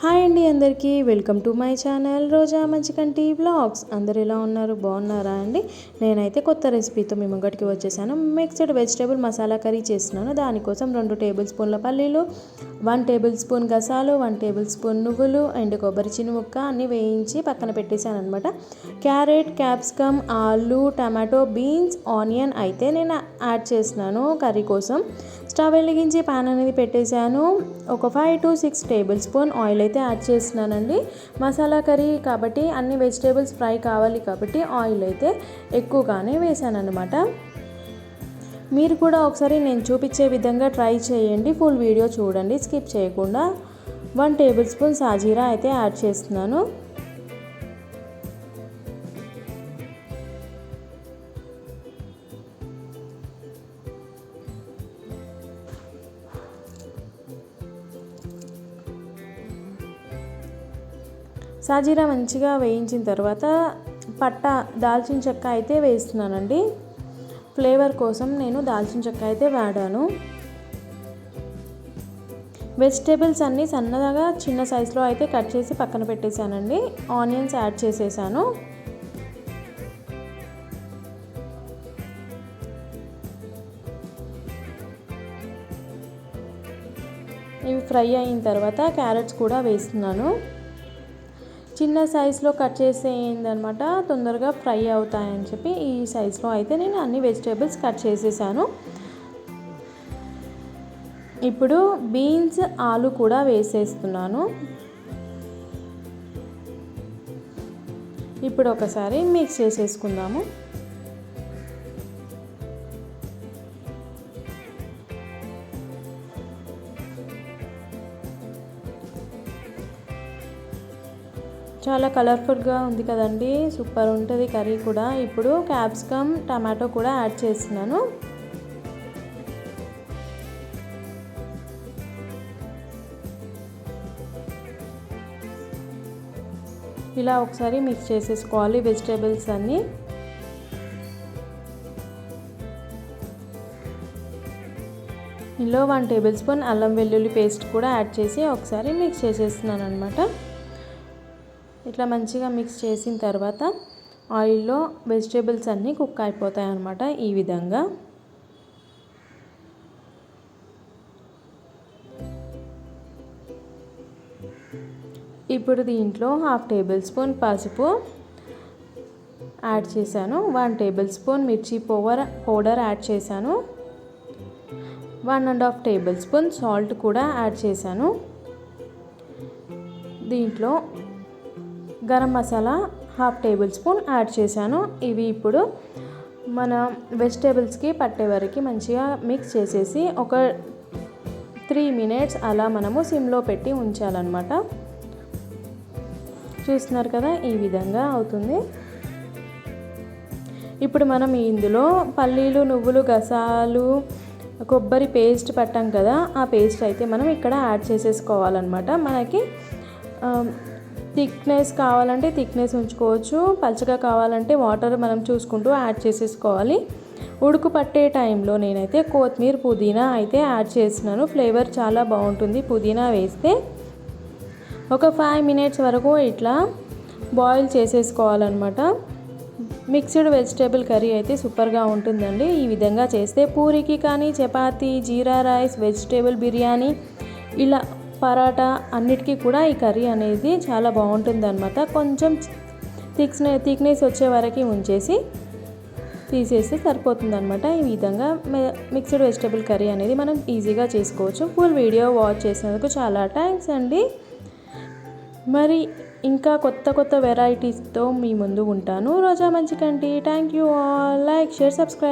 Hi అండి అందరికీ welcome to my channel Roja Manchikanti blogs అందరు ఎలా ఉన్నారు? బాగున్నారా అండి? నేనైతే కొత్త రెసిపీతో మీ ముంగటికి వచ్చేసాను. మిక్స్డ్ వెజిటేబుల్ మసాలా కర్రీ చేస్తున్నాను. దానికోసం రెండు టేబుల్ స్పూన్ల పల్లీలు వన్ టేబుల్ స్పూన్ గసాలు వన్ టేబుల్ స్పూన్ నువ్వులు అండ్ కొబ్బరి చిన్న ముక్క అన్నీ వేయించి పక్కన పెట్టేశాను అనమాట క్యారెట్ క్యాప్సికమ్ ఆలు టమాటో బీన్స్ ఆనియన్ అయితే నేను యాడ్ చేస్తున్నాను కర్రీ కోసం. స్టవ్ వెలిగించి పాన్ అనేది పెట్టేశాను. ఒక five to six tablespoon oil అయితే యాడ్ చేస్తున్నానండి. మసాలా కర్రీ కాబట్టి అన్ని వెజిటేబుల్స్ ఫ్రై కావాలి కాబట్టి ఆయిల్ అయితే ఎక్కువగానే వేసాను అనమాట మీరు కూడా ఒకసారి నేను చూపించే విధంగా ట్రై చేయండి. ఫుల్ వీడియో చూడండి. స్కిప్ చేయకుండా వన్ టేబుల్ స్పూన్ సాజీరా అయితే యాడ్ చేస్తున్నాను. సాజీరా మంచిగా వేయించిన తర్వాత పట్ట దాల్చిన చెక్క అయితే వేస్తున్నానండి. ఫ్లేవర్ కోసం నేను దాల్చిన చెక్క అయితే వాడాను. వెజిటేబుల్స్ అన్నీ సన్నగా చిన్న సైజులో అయితే కట్ చేసి పక్కన పెట్టేశానండి. ఆనియన్స్ యాడ్ చేసేసాను. ఇవి ఫ్రై అయిన తర్వాత క్యారెట్స్ కూడా వేస్తున్నాను. చిన్న సైజులో కట్ చేసేయందనమాట తొందరగా ఫ్రై అవుతాయని చెప్పి ఈ సైజులో అయితే నేను అన్ని వెజిటేబుల్స్ కట్ చేసేసాను. ఇప్పుడు బీన్స్ ఆలు కూడా వేసేస్తున్నాను. ఇప్పుడు ఒకసారి మిక్స్ చేసేసుకుందాము. చాలా కలర్ఫుల్గా ఉంది కదండి. సూపర్ ఉంటుంది కర్రీ కూడా. ఇప్పుడు క్యాప్సికమ్ టమాటో కూడా యాడ్ చేస్తున్నాను. ఇలా ఒకసారి మిక్స్ చేసేసుకోవాలి వెజిటేబుల్స్ అన్నీ. ఇందులో వన్ టేబుల్ స్పూన్ అల్లం వెల్లుల్లి పేస్ట్ కూడా యాడ్ చేసి ఒకసారి మిక్స్ చేసేస్తున్నాను అనమాట ఇట్లా మంచిగా మిక్స్ చేసిన తర్వాత ఆయిల్లో వెజిటేబుల్స్ అన్నీ కుక్ అయిపోతాయి అన్నమాట ఈ విధంగా. ఇప్పుడు దీంట్లో హాఫ్ టేబుల్ స్పూన్ పసుపు యాడ్ చేశాను. వన్ టేబుల్ స్పూన్ మిర్చి పౌడర్ పౌడర్ యాడ్ చేశాను. One and half tablespoon salt కూడా యాడ్ చేశాను. దీంట్లో garam masala half tablespoon add చేశాను. ఇవి ఇప్పుడు మన వెజిటేబుల్స్కి పట్టే వరకు మంచిగా మిక్స్ చేసేసి ఒక త్రీ మినిట్స్ అలా మనము సిమ్లో పెట్టి ఉంచాలన్నమాట. చూస్తున్నారు కదా ఈ విధంగా అవుతుంది. ఇప్పుడు మనం ఇందులో పల్లీలు నువ్వులు గసాలు కొబ్బరి పేస్ట్ పట్టాం కదా ఆ పేస్ట్ అయితే మనం ఇక్కడ యాడ్ చేసేసుకోవాలన్నమాట. మనకి థిక్నెస్ కావాలంటే థిక్నెస్ ఉంచుకోవచ్చు. పలచగా కావాలంటే వాటర్ మనం చూసుకుంటూ యాడ్ చేసేసుకోవాలి. ఉడుకు పట్టే టైంలో నేనైతే కొత్తిమీర పుదీనా అయితే యాడ్ చేసినాను ఫ్లేవర్ చాలా బాగుంటుంది. పుదీనా వేస్తే ఒక ఫైవ్ మినిట్స్ వరకు ఇట్లా బాయిల్ చేసేసుకోవాలన్నమాట. మిక్స్డ్ వెజిటేబుల్ కర్రీ అయితే సూపర్గా ఉంటుందండి. ఈ విధంగా చేస్తే పూరికి కానీ చపాతీ జీరా రైస్ వెజిటేబుల్ బిర్యానీ ఇలా పరాటా అన్నిటికీ కూడా ఈ కర్రీ అనేది చాలా బాగుంటుంది అనమాట కొంచెం థిక్స్నె థిక్నెస్ వచ్చే వరకు ఉంచేసి తీసేస్తే సరిపోతుంది అనమాట ఈ విధంగా మిక్స్డ్ వెజిటేబుల్ కర్రీ అనేది మనం ఈజీగా చేసుకోవచ్చు. ఫుల్ వీడియో వాచ్ చేసినందుకు చాలా థ్యాంక్స్ అండి. మరి ఇంకా కొత్త కొత్త వెరైటీస్తో మీ ముందు ఉంటాను. Roja Manchikanti. Thank you all. Like share subscribe.